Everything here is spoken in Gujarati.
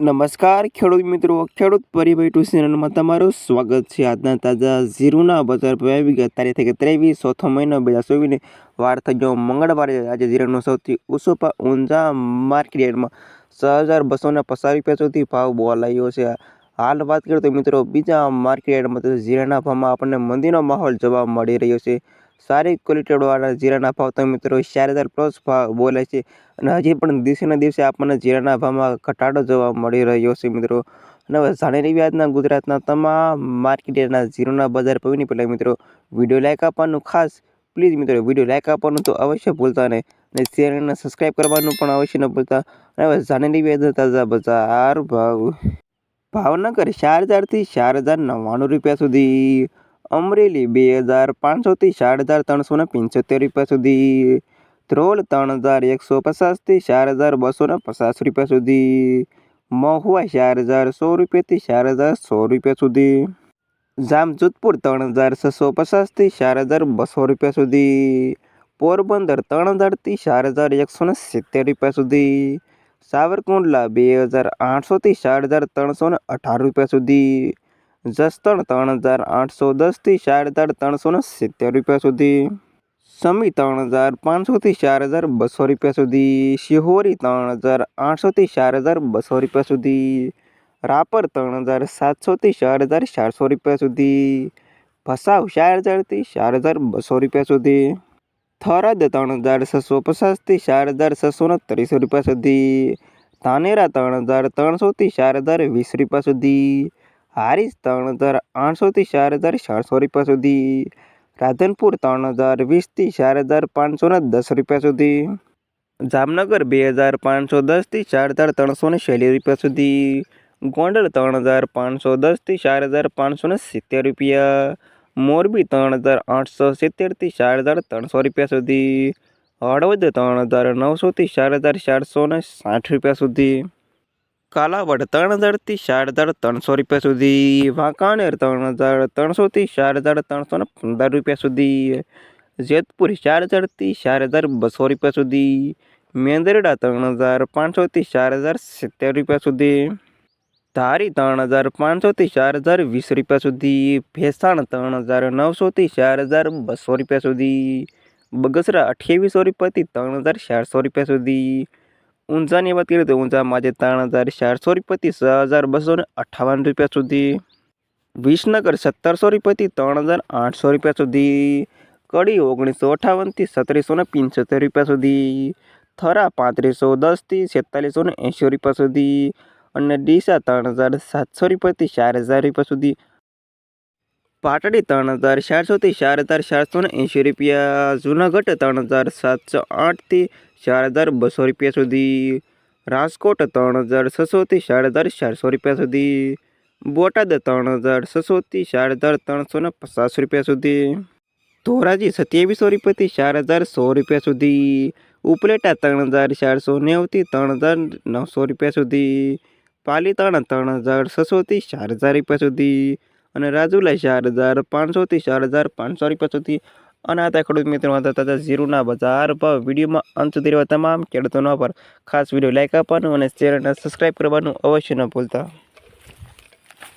નમસ્કાર, ખેડૂત મિત્રો, ખેડૂત પરિભાઈ ટુ ચેનલમાં તમારું સ્વાગત છે. આજના તાજા ઝીરુના બજાર ભાવ આવી ગયા તારીખ ત્રેવીસ ચોથો મહિનો બે હજાર ચોવીસને વાર થઈ ગયો. મંગળવારે આજે જીરાનો સૌથી ઓછો ભાવ ઊંઝા માર્કેટ યાર્ડમાં છ હજાર બસોના પચાસ રૂપિયા સુધી ભાવ બોલાયો છે. હાલ વાત કરીએ તો મિત્રો, બીજા માર્કેટ યાર્ડમાં તો જીરાના ભાવમાં આપણને મંદીનો માહોલ જોવા મળી રહ્યો છે. સારી ક્વોલિટીવાળા જીરાના ભાવ તમે મિત્રો ચાર હજાર પ્લસ ભાવ બોલે છે. અને હજી પણ દિવસેના દિવસે આપણને જીરાના ભાવમાં ઘટાડો જોવા મળી રહ્યો છે મિત્રો. અને હવે જાણી રહ્યા આજના ગુજરાતના તમામ માર્કેટના જીરોના બજાર ભાવની પહેલાં મિત્રો વીડિયો લાઇક આપવાનું ખાસ. પ્લીઝ મિત્રો વીડિયો લાઇક આપવાનું તો અવશ્ય ભૂલતા નહીં. અને ચેનલને સબસ્ક્રાઈબ કરવાનું પણ અવશ્ય ન ભૂલતા. અને હવે જાણી રહ્યા તાજા બજાર ભાવ. ભાવનગર ચાર હજારથી ચાર હજાર નવ્વાણું રૂપિયા સુધી. અમરેલી બે હજાર પાંચસોથી ચાર હજાર ત્રણસો ને પંચોતેર રૂપિયા સુધી. ધ્રોલ ત્રણ હજાર એકસો પચાસથી ચાર હજાર બસો ને પચાસ રૂપિયા સુધી. મહુવા ચાર હજાર સો રૂપિયાથી ચાર હજાર સો રૂપિયા સુધી. જામજોધપુર ત્રણ હજાર છસો પચાસથી ચાર હજાર બસો રૂપિયા સુધી. પોરબંદર ત્રણ હજારથી ચાર હજાર એકસો ને સિત્તેર રૂપિયા સુધી. સાવરકુંડલા બે હજાર આઠસોથી ચાર હજાર ત્રણસો ને અઢાર રૂપિયા સુધી. જસદણ ત્રણ હજાર આઠસો દસથી ચાર હજાર ત્રણસો ને સિત્તેર રૂપિયા સુધી. સમી ત્રણ હજાર પાંચસોથી ચાર હજાર બસો રૂપિયા સુધી. શિહોરી ત્રણ હજાર આઠસોથી ચાર હજાર બસો રૂપિયા સુધી. રાપર ત્રણ હજાર સાતસોથી ચાર હજાર ચારસો રૂપિયા સુધી. ભસાવ ચાર હજારથી ચાર હજાર બસો રૂપિયા સુધી. થરાદ ત્રણ હજાર છસો પચાસથી ચાર હજાર છસો ને ત્રીસો રૂપિયા સુધી. ધાનેરા ત્રણ હજાર ત્રણસોથી ચાર હજાર વીસ રૂપિયા સુધી. હારીસ ત્રણ હજાર આઠસોથી ચાર હજાર ચારસો રૂપિયા સુધી. રાધનપુર ત્રણ હજાર વીસથી ચાર હજાર પાંચસો ને દસ રૂપિયા સુધી. જામનગર બે હજાર પાંચસો દસથી ચાર હજાર ત્રણસો ને છેલ્લી રૂપિયા સુધી. ગોંડલ ત્રણ હજાર પાંચસો દસથી ચાર હજાર પાંચસો ને સિત્તેર રૂપિયા. મોરબી ત્રણ હજાર આઠસો સિત્તેરથી ચાર હજાર ત્રણસો રૂપિયા સુધી. હળવદ ત્રણ હજાર નવસોથી ચાર હજાર ચારસો ને સાઠ રૂપિયા સુધી. કાલાવડ ત્રણ હજારથી ચાર હજાર ત્રણસો રૂપિયા સુધી, વાંકાનેર ત્રણ હજાર ત્રણસોથી ચાર હજાર ત્રણસો ને પંદર રૂપિયા સુધી, જેતપુર ચાર હજારથી ચાર હજાર બસો રૂપિયા સુધી, મેંદરડા ત્રણ હજાર પાંચસોથી ચાર હજાર સિત્તેર રૂપિયા સુધી, ધારી ત્રણ હજાર પાંચસોથી ચાર હજાર વીસ રૂપિયા સુધી, ભેસાણ ત્રણ હજાર નવસોથી ચાર હજાર બસો રૂપિયા સુધી, બગસરા અઠ્યાવીસો રૂપિયાથી ત્રણ હજાર ચારસો રૂપિયા સુધી ઊંઝાની વાત કરીએ તો ઊંઝામાં આજે ત્રણ હજાર ચારસો રૂપિયાથી છ હજાર બસો ને અઠ્ઠાવન રૂપિયા સુધી. વિસનગર સત્તરસો રૂપિયાથી ત્રણ હજાર આઠસો રૂપિયા સુધી. કડી ઓગણીસો અઠ્ઠાવનથી સત્રીસો ને પંચોતેર રૂપિયા સુધી. થરા પાંત્રીસો દસથી છેતાલીસો ને એંશી રૂપિયા સુધી. અને ડીસા ત્રણ હજાર સાતસો રૂપિયાથી ચાર હજાર રૂપિયા સુધી. પાટડી ત્રણ હજાર ચારસોથી ચાર હજાર ચારસો ને એંશી રૂપિયા. જૂનાગઢ ત્રણ હજાર સાતસો આઠથી ચાર હજાર બસો રૂપિયા સુધી. રાજકોટ ત્રણ હજાર છસોથી ચાર હજાર ચારસો રૂપિયા સુધી. બોટાદ ત્રણ હજાર છસોથી ચાર હજાર ત્રણસો ને પચાસ રૂપિયા સુધી. ધોરાજી સત્યાવીસો રૂપિયાથી ચાર હજાર સો રૂપિયા સુધી. ઉપલેટા ત્રણ હજાર ચારસો નેવથી ત્રણ હજાર નવસો રૂપિયા સુધી. પાલીતાણા ત્રણ હજાર છસોથી ચાર હજાર રૂપિયા સુધી. અને રાજુલાઈ ચાર હજાર પાંચસોથી ચાર હજાર પાંચસો રૂપિયા સુધી અને આ ખેડૂત મિત્રો હતા તાજા ઝીરોના બજાર ભાવ વિડીયોમાં અંત સુધી રહેવા તમામ ખેડૂતોનો પર ખાસ વીડિયો લાઇક આપવાનું અને ચેનલને સબસ્ક્રાઈબ કરવાનું અવશ્ય ન ભૂલતા.